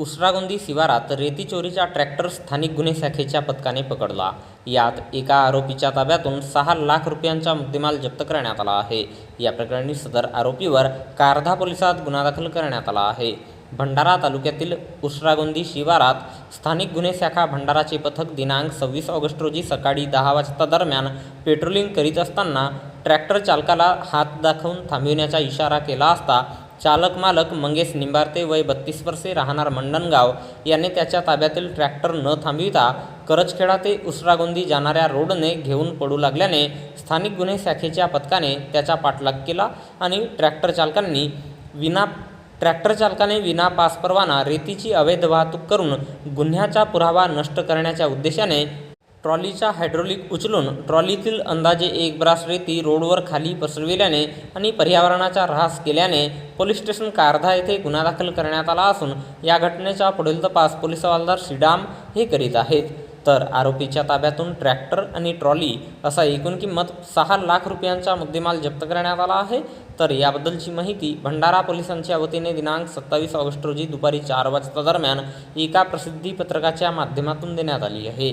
उसरागोंदी शिवारात रेती चोरीचा ट्रॅक्टर स्थानिक गुन्हे शाखेच्या पथकाने पकडला. यात एका आरोपीच्या ताब्यातून सहा लाख रुपयांचा मुद्देमाल जप्त करण्यात आला आहे. या प्रकरणी सदर आरोपीवर कारधा पोलिसात गुन्हा दाखल करण्यात आला आहे. भंडारा तालुक्यातील उसरागोंदी शिवारात स्थानिक गुन्हे शाखा भंडाराचे पथक दिनांक सव्वीस ऑगस्ट रोजी सकाळी दहा वाजता दरम्यान पेट्रोलिंग करीत असताना ट्रॅक्टर चालकाला हात दाखवून थांबविण्याचा इशारा केला असता चालक मालक मंगेश निंबारते वय बत्तीस वर्षे राहणार मंडणगाव याने त्याच्या ताब्यातील ट्रॅक्टर न थांबविता करजखेडा ते उसरागोंदी जाणाऱ्या रोडने घेऊन पडू लागल्याने स्थानिक गुन्हे शाखेच्या पथकाने त्याचा पाठलाग केला आणि ट्रॅक्टर चालकांनी विना ट्रॅक्टर चालकाने विना पास परवाना रेतीची अवैध वाहतूक करून गुन्ह्याचा पुरावा नष्ट करण्याच्या उद्देशाने ट्रॉलीचा हायड्रोलिक उचलून ट्रॉलीतील अंदाजे एक ब्रास रेती रोडवर खाली पसरविल्याने आणि पर्यावरणाचा ऱ्हास केल्याने पोलीस स्टेशन कारधा येथे गुन्हा दाखल करण्यात आला असून या घटनेचा पुढील तपास पोलीस हवालदार श्रीडाम हे करीत आहेत. तर आरोपीच्या ताब्यातून ट्रॅक्टर आणि ट्रॉली असा एकूण किंमत सहा लाख रुपयांचा मुद्देमाल जप्त करण्यात आला आहे. तर याबद्दलची माहिती भंडारा पोलिसांच्या वतीने दिनांक सत्तावीस ऑगस्ट रोजी दुपारी चार वाजता दरम्यान एका प्रसिद्धी पत्रकाच्या माध्यमातून देण्यात आली आहे.